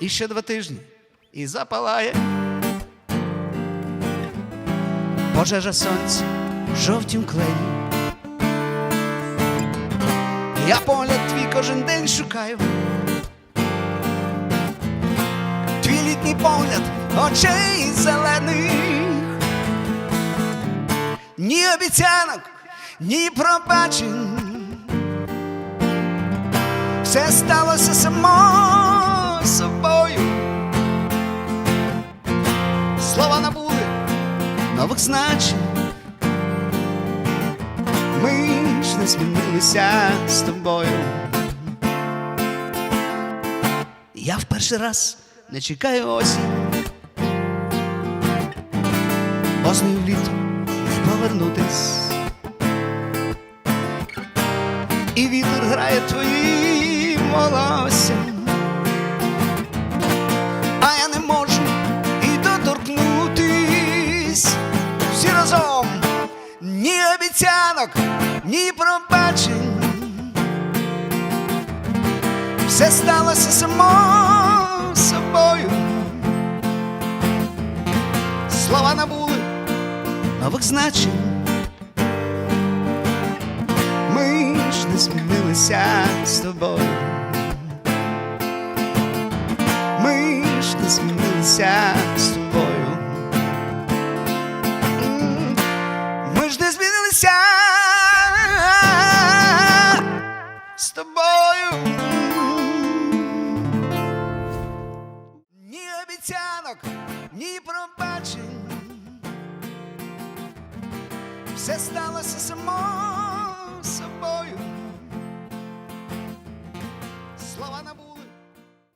іще два тижні і запалає. Пожежа сонця в жовтім клені. Я погляд твій кожен день шукаю. Твій літній погляд очей зелених. Ні обіцянок, ні пробачень. Все сталося само Слова набули нових значень. Ми ж не змінилися з тобою. Я в перший раз не чекаю осінь, бо нею в літо не повернутись. І вітер грає твоїм волоссям, ні обіцянок, ні пробачень. Все сталося само собою. Слова набули нових значень. Ми ж не змінилися з тобою. Ми ж не змінилися тобою. Ні обіцянок, ні пробачень. Все сталося само